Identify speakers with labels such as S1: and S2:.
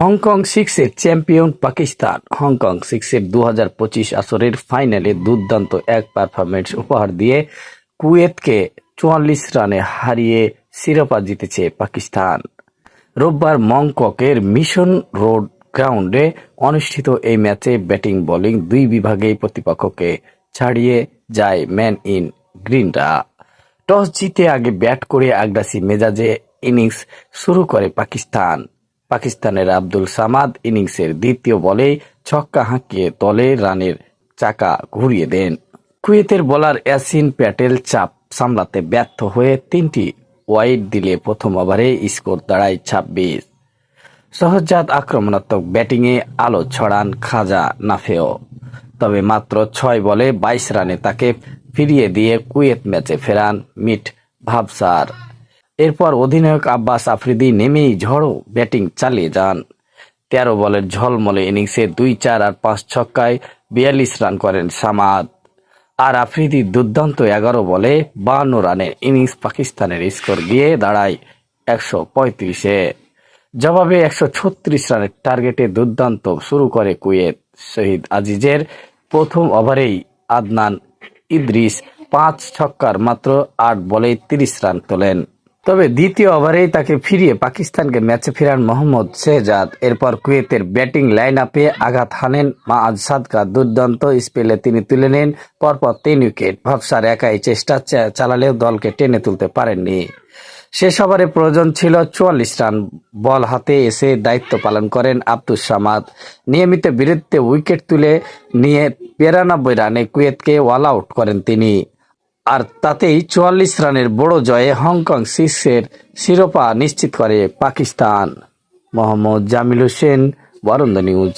S1: Hong Kong সিক্সের champion Pakistan. Hong Kong সিক্সের দু হাজার পঁচিশ আসরের ফাইনালে দুর্দান্ত এক পারফরমেন্স উপহার দিয়ে কুয়েতকে চুয়াল্লিশ রানে হারিয়ে শিরোপা জিতেছে পাকিস্তান। রোববার মংককের মিশন রোড গ্রাউন্ডে অনুষ্ঠিত এই ম্যাচে ব্যাটিং, বোলিং দুই বিভাগেই প্রতিপক্ষকে ছাড়িয়ে যায় ম্যান ইন গ্রিনরা। টস জিতে আগে ব্যাট করে আগ্রাসী মেজাজে ইনিংস শুরু করে পাকিস্তান। পাকিস্তানের আব্দুল সামাদ ইনিংসের দ্বিতীয় বলেই ছক্কা হাঁকিয়ে দলে রানের চাকা ঘুরিয়ে দেন। কুয়েতের বোলার ইয়াসিন প্যাটেল চাপ সামলাতে ব্যর্থ হয়ে তিনটি ওয়াইড দিলে প্রথম ওভারে স্কোর দাঁড়ায় ছাব্বিশ। সহজাত আক্রমণাত্মক ব্যাটিংয়ে আলো ছড়ান খাজা নাফেও। তবে মাত্র ছয় বলে বাইশ রানে তাকে ফিরিয়ে দিয়ে কুয়েত ম্যাচে ফেরান মিট ভাবসার। এরপর অধিনায়ক আব্বাস আফ্রিদি নেমেই ঝড়ো ব্যাটিং চালিয়ে যান। তেরো বলের ঝলমলে ইনিংসে দুই চার আর পাঁচ ছক্কায় বিয়াল্লিশ রান করেন সামাদ। আর আফ্রিদি দুর্দান্ত এগারো বলে বাহান্ন রানের ইনিংস পাকিস্তানের স্কোর গিয়ে দাঁড়ায় একশো পঁয়ত্রিশে। জবাবে একশো ছত্রিশ রানের টার্গেটে দুর্দান্ত শুরু করে কুয়েত। শহীদ আজিজের প্রথম ওভারেই আদনান ইদ্রিস পাঁচ ছক্কার মাত্র আট বলে তিরিশ রান তোলেন। তবে দ্বিতীয় ওভারেই তাকে ফিরিয়ে পাকিস্তানকে ম্যাচে ফেরান মোহাম্মদ শেহজাদ। এরপর কুয়েতের ব্যাটিং লাইন আপে আঘাত হানেন মাআজ সাদকা। দুর্দান্ত স্পেলে তিনি তুলে নেন, পরপর তিন উইকেট। ভাবসার একাই চেষ্টা চালালেও দলকে টেনে তুলতে পারেননি। শেষ ওভারে প্রয়োজন ছিল চুয়াল্লিশ রান। বল হাতে এসে দায়িত্ব পালন করেন আব্দুস সামাদ। নিয়মিত বিরুদ্ধে উইকেট তুলে নিয়ে বিরানব্বই রানে কুয়েতকে অল আউট করেন তিনি। আর তাতেই চুয়াল্লিশ রানের বড় জয়ে হংকং শীর্ষের শিরোপা নিশ্চিত করে পাকিস্তান। মোহাম্মদ জামিল হোসেন, বরন্দ নিউজ।